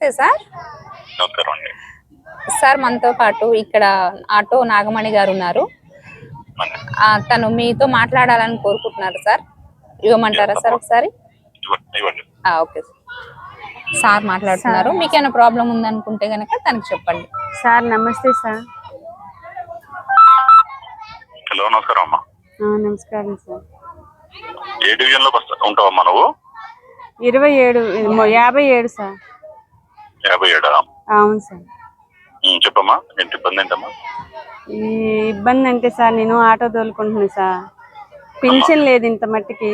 నమస్తే sir. Sir మనతో పాటు ఇక్కడ ఆటో నాగమణి గారు ఉన్నారు. తను మీతో మాట్లాడాలని కోరుకుంటున్నారు సార్. ఇవ్వమంటారా సార్ ఒకసారి? Okay sir. సార్ మాట్లాడుతున్నారు. మీకు ఏమైనా ప్రాబ్లం ఉందనుకుంటే గనక తనకి చెప్పండి. సార్ నమస్తే సార్. హలో నమస్కారం అమ్మా. ఆ, నమస్కారం సార్. ఏ డివిజన్ వస్తా ఉంటావమ్మా నువ్వు? ఇరవై ఏడు యాభై ఏడు సార్. యాభై ఏడా అవును సార్. చెప్పమ్మా ఏంటి ఇబ్బంది ఏంటమ్మా? ఈ ఇబ్బంది అంటే సార్ నేను ఆటో తోలుకుంటున్నాను సార్. పింఛన్ లేదు ఇంత మట్టికి.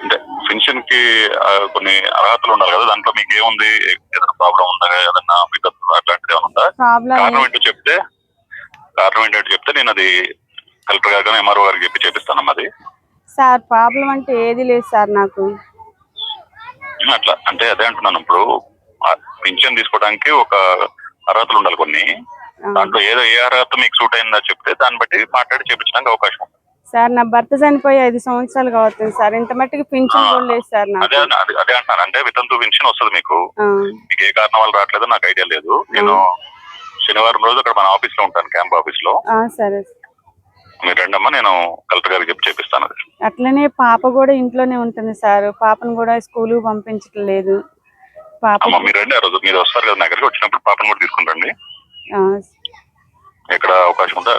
అంటే పెన్షన్కి కొన్ని అర్హతలు ఉండాలి కదా దాంట్లో మీకు ఏముంది? ఏదైనా ప్రాబ్లం ఉందా? ఏదైనా విపత్తు అట్లాంటిది ఏమైనా ఉందా? ప్రాబ్లం కారణం ఏంటో చెప్తే కారణం ఏంటో చెప్తే నేను అది కలెక్టర్ గారు ఎంఆర్ఓ గారికి చెప్పి చేపిస్తానమ్మా అది. సార్ ప్రాబ్లం అంటే ఏది లేదు సార్ నాకు. అట్లా అంటే అదే అంటున్నాను. ఇప్పుడు పింఛన్ తీసుకోవడానికి ఒక అర్హతలు ఉండాలి కొన్ని. దాంట్లో ఏదో ఏ అర్హత మీకు సూట్ అయిందో చెప్తే దాన్ని బట్టి మాట్లాడి చేపించడానికి అవకాశం ఉంది సార్ నా భర్త చనిపోయి ఐదు సంవత్సరాలు అవుతుంది సార్. ఇంత మట్టికి పింఛన్ కూడా లేదు సార్ నాకు. అదే అదే అంటున్నాను అంటే వితంతు పెన్షన్ వస్తుంది మీకు. మీకు ఏ కారణం వల్ల రావట్లేదో నాకు ఐడియా లేదు. నేను శనివారం రోజు అక్కడ మన ఆఫీస్లో ఉంటాను క్యాంప్ ఆఫీస్లో ఆ, సరే మీరు రండమ్మా నేను కలెక్టర్ గారికి చెప్పి చేపిస్తాను అట్లనే పాప కూడా ఇంట్లోనే ఉంటుంది సార్. పాపను కూడా స్కూల్ పంపించటం లేదు పాప అమ్మ మీరు రండి ఆ రోజు. మీరు వస్తారు కదా నా దగ్గరికి వచ్చినప్పుడు పాపను కూడా తీసుకుని రండి. ఆ, ఎక్కడ అవకాశం ఉంటే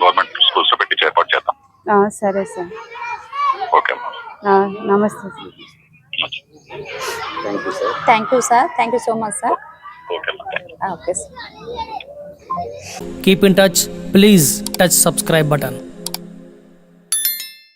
గవర్నమెంట్ స్కూల్స్లో పెట్టి ఏర్పాటు చేద్దాం. ఆ, సరే సార్. ఓకే నమస్తే sir. Thank you sir thank you so much sir okay sir Keep in touch. Please touch subscribe button.